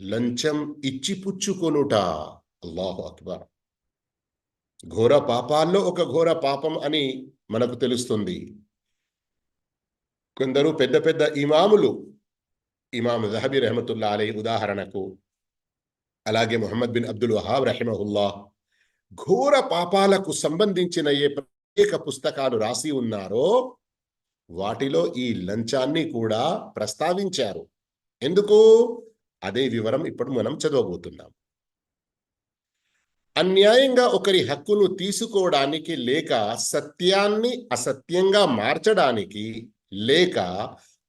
లంచం ఇచ్చిపుచ్చుకొనుట. అల్లాహు అక్బర్. ఘోర పాపాల్లో ఒక ఘోర పాపం అని మనకు తెలుస్తుంది. కొందరు పెద్ద పెద్ద ఇమాములు ఇమాం జహబీ రెహమతుల్లా అలీ ఉదాహరణకు అలాగే మొహమ్మద్ బిన్ అబ్దుల్ వహాబ్ రహమహుల్లా ఘోర పాపాలకు సంబంధించిన ఏ ప్రత్యేక పుస్తకాలు రాసి ఉన్నారో వాటిలో ఈ లంచాన్ని కూడా ప్రస్తావించారు. ఎందుకు? అదే వివరం ఇప్పుడు మనం చదవబోతున్నాం. అన్యాయంగా ఒకరి హక్కును తీసుకోవడానికి లేక సత్యాన్ని అసత్యంగా మార్చడానికి లేక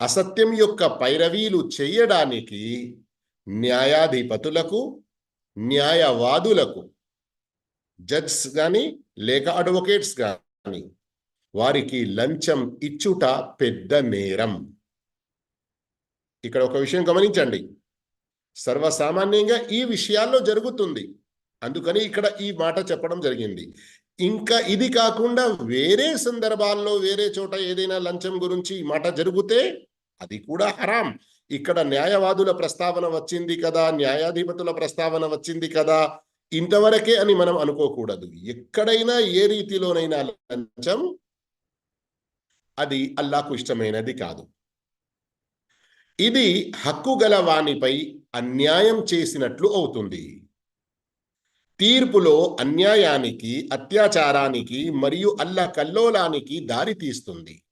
అసత్యం యొక్క పైరవీలు చేయడానికి న్యాయాధిపతులకు న్యాయవాదులకు జడ్స్ కానీ లేక అడ్వకేట్స్ కానీ వారికి లంచం ఇచ్చుట పెద్ద నేరం. ఇక్కడ ఒక విషయం గమనించండి. సర్వసామాన్యంగా ఈ విషయాల్లో జరుగుతుంది. అందుకని ఇక్కడ ఈ మాట చెప్పడం జరిగింది. ఇంకా ఇది కాకుండా వేరే సందర్భాల్లో వేరే చోట ఏదైనా లంచం గురించి ఈ మాట జరిగితే అది కూడా హరాం. ఇక్కడ న్యాయవాదుల ప్రస్తావన వచ్చింది కదా న్యాయాధిపతుల ప్రస్తావన వచ్చింది కదా ఇంతవరకే అని మనం అనుకోకూడదు. ఎక్కడైనా ఏ రీతిలోనైనా లంచం అది అల్లాకు ఇష్టమైనది కాదు. ఇది హక్కు గల వానిపై అన్యాయం చేసినట్లు అవుతుంది. తీర్పులో అన్యాయానికి అత్యాచారానికి మరియు అల్లా కల్లోలానికి దారి తీస్తుంది.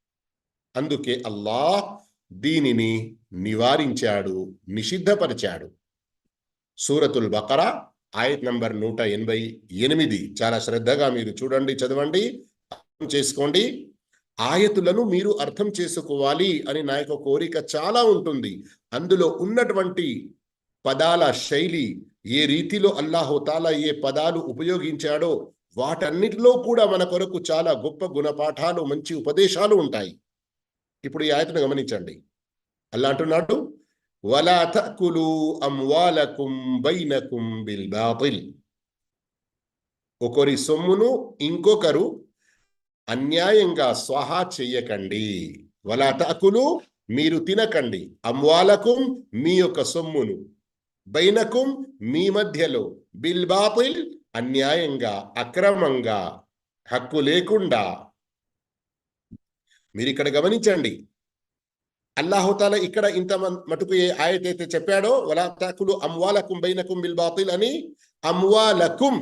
అందుకే అల్లాహ్ దీనిని నివారించాడు నిషిద్ధపరిచాడు. సూరతుల్ బకరా ఆయత్ నంబర్ నూట ఎనభై ఎనిమిది. చాలా శ్రద్ధగా మీరు చూడండి చదవండి అర్థం చేసుకోండి. ఆయతులను మీరు అర్థం చేసుకోవాలి అని నా యొక్క కోరిక చాలా ఉంటుంది. అందులో ఉన్నటువంటి పదాల శైలి ఏ రీతిలో అల్లాహోతాల ఏ పదాలు ఉపయోగించాడో వాటన్నిటిలో కూడా మన కొరకు చాలా గొప్ప గుణపాఠాలు మంచి ఉపదేశాలు ఉంటాయి. ఇప్పుడు ఈ ఆయతను గమనించండి. అల్లా అంటున్నాడు వలా అమ్వాలకుం బైనకుం బిల్ బాతిల్. ఒకరి సొమ్మును ఇంకొకరు అన్యాయంగా స్వాహా చెయ్యకండి వలా తకులు మీరు తినకండి. అమ్వాలకుం మీ యొక్క సొమ్మును. బైనకుం మీ మధ్యలో బిల్బాపిల్ అన్యాయంగా అక్రమంగా హక్కు లేకుండా. మీరు ఇక్కడ గమనించండి అల్లాహుతాల ఇక్కడ ఇంత మటుకు ఏ ఆయత అయితే చెప్పాడో వలా తాకులు అమ్వాలకుం బైనకుం బిల్బాతిల్ అని అమ్వాలకుం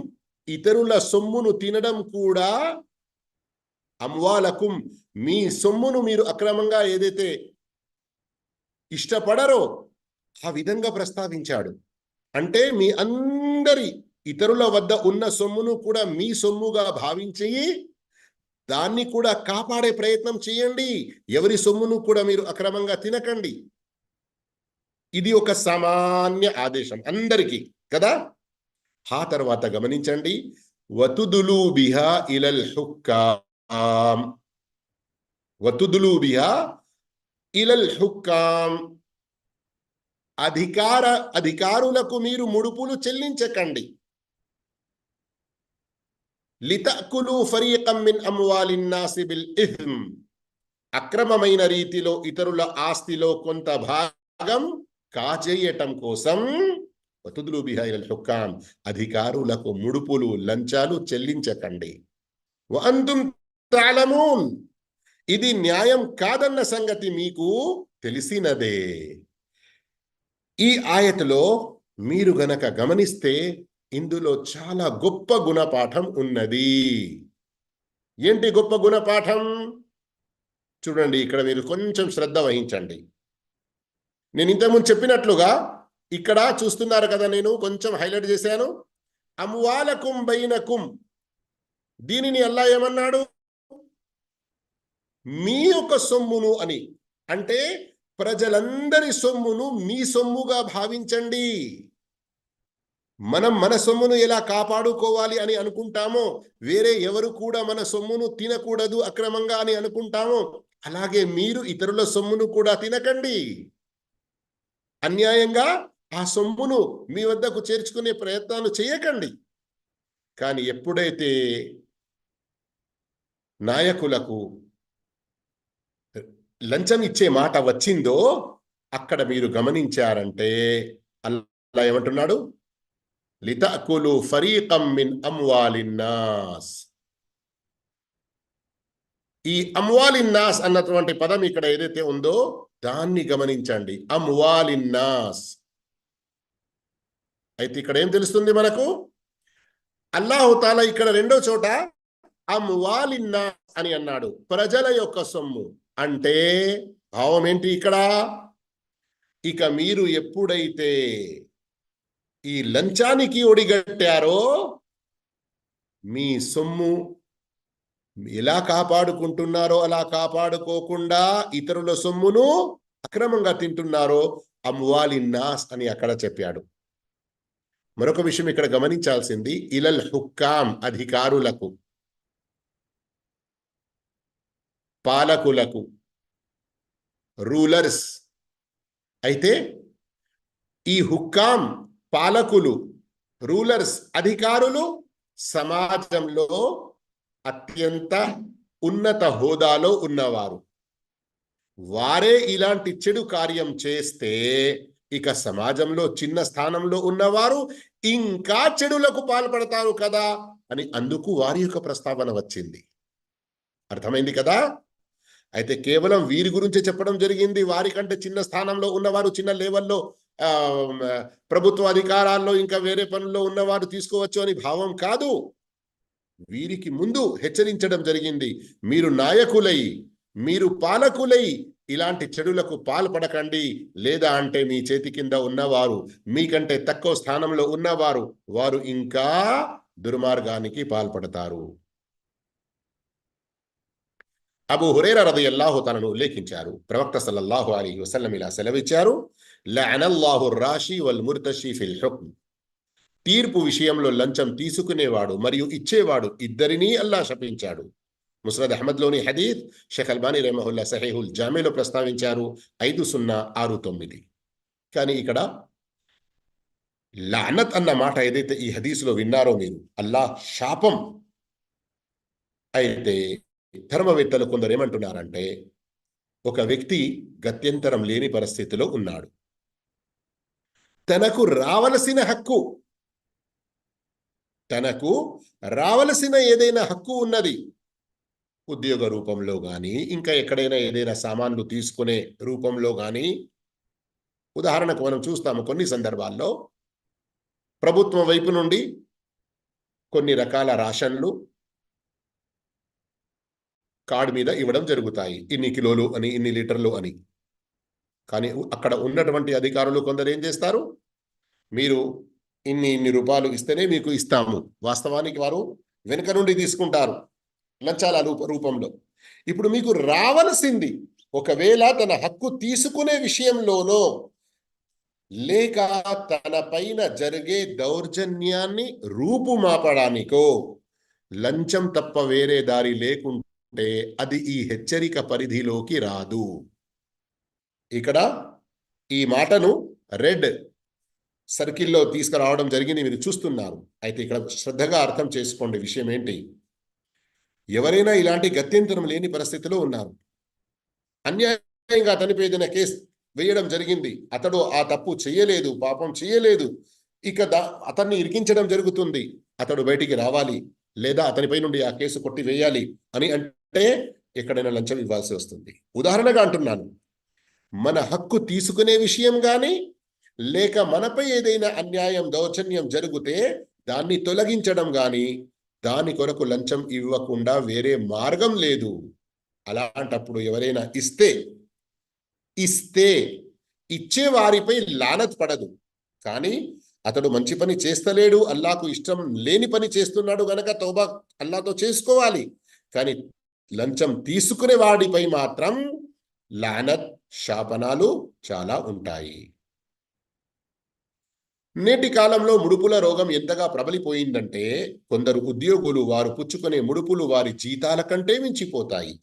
ఇతరుల సొమ్మును తినడం కూడా అమ్వాలకుం మీ సొమ్మును మీరు అక్రమంగా ఏదైతే ఇష్టపడరో ఆ విధంగా ప్రస్తావించాడు. అంటే మీ అందరి ఇతరుల వద్ద ఉన్న సొమ్మును కూడా మీ సొమ్ముగా భావించి దాన్ని కూడా కాపాడే ప్రయత్నం చేయండి. ఎవరి సొమ్మును కూడా మీరు అక్రమంగా తినకండి. ఇది ఒక సామాన్య ఆదేశం అందరికీ కదా? ఆ తర్వాత గమనించండి. వతుదులు బిహా ఇలల్ హుక్కాం వతుదులు బిహా ఇలల్ హుక్కాం అధికార అధికారులకు మీరు ముడుపులు చెల్లించకండి. లితకులు ఫరీకమ్మిన్ అమ్వాలిన్నాసిబిల్ ఇహ్మ్. అక్రమమైన రీతిలో ఇతరుల ఆస్తిలో కొంత భాగం కాజేయటం కోసం వతుదులు బిహాయిల్ హుక్కాం అధికారులకు ముడుపులు లంచాలు చెల్లించకండి. వంతుం తాళమూన్ ఇది న్యాయం కాదన్న సంగతి మీకు తెలిసినదే. ఈ ఆయతలో మీరు గనక గమనిస్తే ఇందులో చాలా గొప్ప గుణపాఠం ఉన్నది. ఏంటి గొప్ప గుణపాఠం? చూడండి ఇక్కడ మీరు కొంచెం శ్రద్ధ వహించండి. నేను ఇంతకుముందు చెప్పినట్లుగా ఇక్కడ చూస్తున్నారు కదా నేను కొంచెం హైలైట్ చేశాను. అమ్వాలకుం బైనకుం. దీనిని అల్లా ఏమన్నాడు? మీ యొక్క సొమ్మును అని. అంటే ప్రజలందరి సొమ్మును మీ సొమ్ముగా భావించండి. మనం మన సొమ్మును ఎలా కాపాడుకోవాలి అని అనుకుంటామో వేరే ఎవరు కూడా మన సొమ్మును తినకూడదు అక్రమంగా అని అనుకుంటామో అలాగే మీరు ఇతరుల సొమ్మును కూడా తినకండి. అన్యాయంగా ఆ సొమ్మును మీ వద్దకు చేర్చుకునే ప్రయత్నాలు చేయకండి. కానీ ఎప్పుడైతే నాయకులకు లంచం ఇచ్చే మాట వచ్చిందో అక్కడ మీరు గమనించారంటే అల్లా ఏమంటున్నాడు? లితకులు ఫరీకం మిన్ అమ్వాలిన్నాస్ ఈ అమ్వాలిన్నాస్ అన్నటువంటి పదం ఇక్కడ ఏదైతే ఉందో దాన్ని గమనించండి. అమ్వాలిన్నాస్ అయితే ఇక్కడ ఏం తెలుస్తుంది మనకు? అల్లాహుతాల ఇక్కడ రెండో చోట అమ్వాలిన్నాస్ అని అన్నాడు. ప్రజల యొక్క సొమ్ము. అంటే భావం ఏంటి ఇక్కడ? ఇక మీరు ఎప్పుడైతే ఈ లంచానికి ఒడిగట్టారో మీ సొమ్ము ఎలా కాపాడుకుంటున్నారో అలా కాపాడుకోకుండా ఇతరుల సొమ్మును అక్రమంగా తింటున్నారో అమ్వాలిన్నాస్ అని అక్కడ చెప్పాడు. మరొక విషయం ఇక్కడ గమనించాల్సింది ఇలల్ హుక్కాం అధికారులకు. పాలకులకు రూలర్స్. అయితే ఈ హుక్కాం పాలకులు రూలర్స్ అధికారులు సమాజంలో అత్యంత ఉన్నత హోదాలో ఉన్నవారు. వారే ఇలాంటి చెడు కార్యం చేస్తే ఇక సమాజంలో చిన్న స్థానంలో ఉన్నవారు ఇంకా చెడులకు పాల్పడతారు కదా అని అందుకు వారి యొక్క ప్రస్తావన వచ్చింది. అర్థమైంది కదా? అయితే కేవలం వీరి గురించి చెప్పడం జరిగింది. వారికంటే చిన్న స్థానంలో ఉన్నవారు చిన్న లెవెల్లో ప్రభుత్వ అధికారాల్లో ఇంకా వేరే పనుల్లో ఉన్నవారు తీసుకోవచ్చు అని భావం కాదు. వీరికి ముందు హెచ్చరించడం జరిగింది. మీరు నాయకులై మీరు పాలకులై ఇలాంటి చెడులకు పాల్పడకండి. లేదా అంటే మీ చేతి కింద ఉన్నవారు మీకంటే తక్కువ స్థానంలో ఉన్నవారు వారు ఇంకా దుర్మార్గానికి పాల్పడతారు. అబు హురేర రదయల్లాహు తనను ఉల్లేఖించారు. ప్రవక్త సల్లల్లాహు అలీ వసల్లం ఇలా సెలవిచ్చారు లఅనల్లాహు రాషి వల్ ముర్తషి ఫిల్ హుక్మ్. తీర్పు విషయంలో లంచం తీసుకునేవాడు మరియు ఇచ్చేవాడు ఇద్దరినీ అల్లా శపించాడు. ముస్రద్ అహ్మద్లోని హదీద్ షేఖ్ అల్బానీ రెహమహుల్లా సహేహుల్ జామేలో ప్రస్తావించారు ఐదు సున్నా ఆరు తొమ్మిది. కానీ ఇక్కడ లానత్ అన్న మాట ఏదైతే ఈ హదీసులో విన్నారో మీరు అల్లాహ్ శాపం అయితే ధర్మవేత్తలు కొందరు ఏమంటున్నారంటే ఒక వ్యక్తి గత్యంతరం లేని పరిస్థితిలో ఉన్నాడు. తనకు రావలసిన హక్కు తనకు రావలసిన ఏదైనా హక్కు ఉన్నది. ఉద్యోగ రూపంలో కానీ ఇంకా ఎక్కడైనా ఏదైనా సామాన్లు తీసుకునే రూపంలో కానీ ఉదాహరణకు మనం చూస్తాము కొన్ని సందర్భాల్లో ప్రభుత్వం వైపు నుండి కొన్ని రకాల రాషన్లు కార్డు మీద ఇవ్వడం జరుగుతాయి. ఇన్ని కిలోలు అని ఇన్ని లీటర్లు అని. కానీ అక్కడ ఉన్నటువంటి అధికారులు కొందరు ఏం చేస్తారు? మీరు ఇన్ని ఇన్ని రూపాయలు ఇస్తేనే మీకు ఇస్తాము. వాస్తవానికి వారు వెనుక నుండి తీసుకుంటారు. లంచాల రూపంలో. ఇప్పుడు మీకు రావలసింది ఒకవేళ తన హక్కు తీసుకునే విషయంలోనో లేక తన పైన జరిగే దౌర్జన్యాన్ని రూపుమాపడానికో లంచం తప్ప వేరే దారి లేకుండా అంటే అది ఈ హెచ్చరిక పరిధిలోకి రాదు. ఇక్కడ ఈ మాటను రెడ్ సర్కిల్లో తీసుకురావడం జరిగింది మీరు చూస్తున్నారు. అయితే ఇక్కడ శ్రద్ధగా అర్థం చేసుకోండి విషయం ఏంటి. ఎవరైనా ఇలాంటి గత్యంతరం లేని పరిస్థితిలో ఉన్నారు. అన్యాయంగా అతనిపై కేసు వేయడం జరిగింది. అతడు ఆ తప్పు చేయలేదు పాపం చేయలేదు. ఇక అతన్ని ఇరికించడం జరుగుతుంది. అతడు బయటికి రావాలి లేదా అతనిపై నుండి ఆ కేసు కొట్టి వేయాలి అని అంటే ఎక్కడైనా లంచం ఇవ్వాల్సి వస్తుంది. ఉదాహరణగా అంటున్నాను. మన హక్కు తీసుకునే విషయం కానీ లేక మనపై ఏదైనా అన్యాయం దౌర్జన్యం జరిగితే దాన్ని తొలగించడం కానీ దాని కొరకు లంచం ఇవ్వకుండా వేరే మార్గం లేదు. అలాంటప్పుడు ఎవరైనా ఇస్తే ఇస్తే ఇచ్చే వారిపై లానత్ పడదు. కానీ అతడు మంచి పని చేస్తలేడు అల్లాకు ఇష్టం లేని పని చేస్తున్నాడు గనక తోబా అల్లాతో చేసుకోవాలి. కానీ లంచం తీసుకునే వాడిపై మాత్రం లానత్ శాపనాలు చాలా ఉంటాయి. నేటి కాలంలో ముడుపుల రోగం ఎంతగా ప్రబలిపోయిందంటే కొందరు ఉద్యోగులు వారు పుచ్చుకునే ముడుపులు వారి జీతాల కంటే మించిపోతాయి.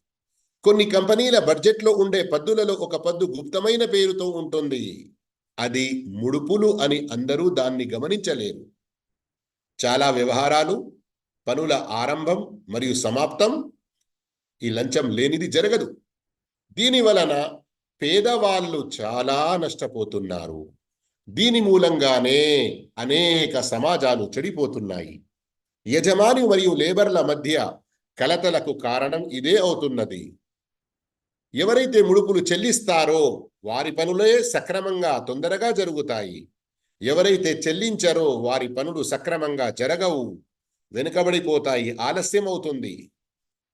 కొన్ని కంపెనీల బడ్జెట్లో ఉండే పద్దులలో ఒక పద్దు గుప్తమైన పేరుతో ఉంటుంది. అది ముడుపులు అని అందరూ దాన్ని గమనించలేరు. చాలా వ్యవహారాలు పనుల ఆరంభం మరియు సమాప్తం ఈ లంచం లేనిది జరగదు. దీని వలన పేదవాళ్ళు చాలా నష్టపోతున్నారు. దీని మూలంగానే అనేక సమాజాలు చెడిపోతున్నాయి. యజమాని మరియు లేబర్ల మధ్య కలతలకు కారణం ఇదే అవుతున్నది. ఎవరైతే ముడుపులు చెల్లిస్తారో వారి పనులే సక్రమంగా తొందరగా జరుగుతాయి. ఎవరైతే చెల్లించారో వారి పనులు సక్రమంగా జరగవు. వెనుకబడిపోతాయి. ఆలస్యం అవుతుంది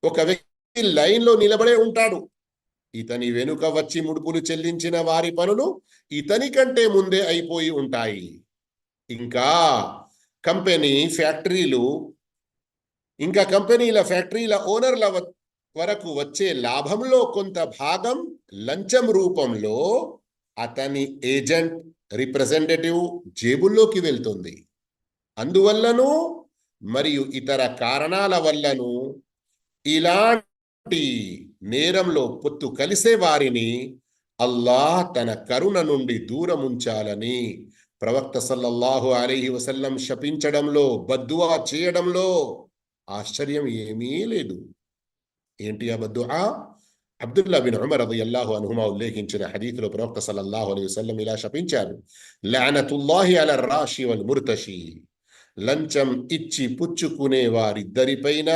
ఒక వ్యక్తి లైన్లో నిలబడే ఉంటాడు. ఇతని వెనుక వచ్చి ముడుపులు చెల్లించిన వారి పనులు ఇతని కంటే ముందే అయిపోయి ఉంటాయి. ఇంకా కంపెనీ ఫ్యాక్టరీలు ఇంకా కంపెనీల ఫ్యాక్టరీల ఓనర్ల వరకు వచ్చే లాభంలో కొంత భాగం లంచం రూపంలో అతని ఏజెంట్ రిప్రజెంటేటివ్ జేబుల్లోకి వెళ్తుంది. అందువల్లను మరియు ఇతర కారణాల వల్లను ఇలాంటి నేరంలో పొత్తు కలిసే వారిని అల్లాహ్ తన కరుణ నుండి దూరం ఉంచాలని ప్రవక్త సల్లల్లాహు అలైహి వసల్లం శపించడంలో బద్దువా చేయడంలో ఆశ్చర్యం ఏమీ లేదు. ఏంటి ఆ బద్దువా? అబ్దుల్లా బిన్ ఉమర్ రదియల్లాహు అనుహుమా ఉల్లేఖించిన హదీతులో ప్రవక్త సల్లల్లాహు అలీ వసల్లం ఇలా శపించారు. లానతుల్లాహి అల రాషి వల్ ముర్తషి. లంచం ఇచ్చి పుచ్చుకునే వారిద్దరిపైన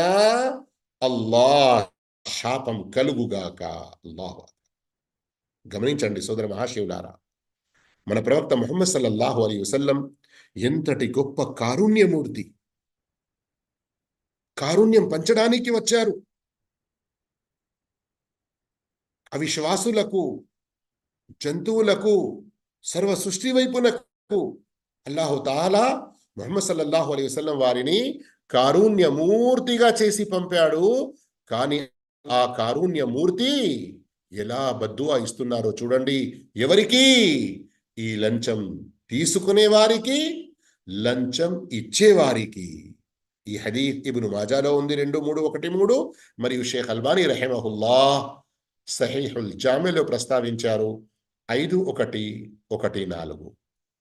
అల్లాహ్ శాపం కలుగుగాక అల్లాహు గమనించండి సోదర మహాశివులారా మన ప్రవక్త ముహమ్మద్ సల్లల్లాహు అలీ వసల్లం ఎంతటి గొప్ప కారుణ్యమూర్తి. కారుణ్యం పంచడానికి వచ్చారు. అవిశ్వాసులకు జంతువులకు సర్వ సృష్టి వైపునకు అల్లాహు తాలా ముహమ్మద్ సల్లల్లాహు అలీ వసల్లం వారిని కారుణ్యమూర్తిగా చేసి పంపాడు. కానీ ఆ కారుణ్యమూర్తి ఎలా బద్దువా ఇస్తున్నారో చూడండి. ఎవరికి? ఈ లంచం తీసుకునే వారికి లంచం ఇచ్చేవారికి ఈ హదీత్ ఇబును మాజాలో ఉంది రెండు మూడు ఒకటి మూడు. మరియు షేఖ్ అల్బానీ రహమహుల్లా సహీహుల్ జామెలో ప్రస్తావించారు ఐదు ఒకటి ఒకటి నాలుగు.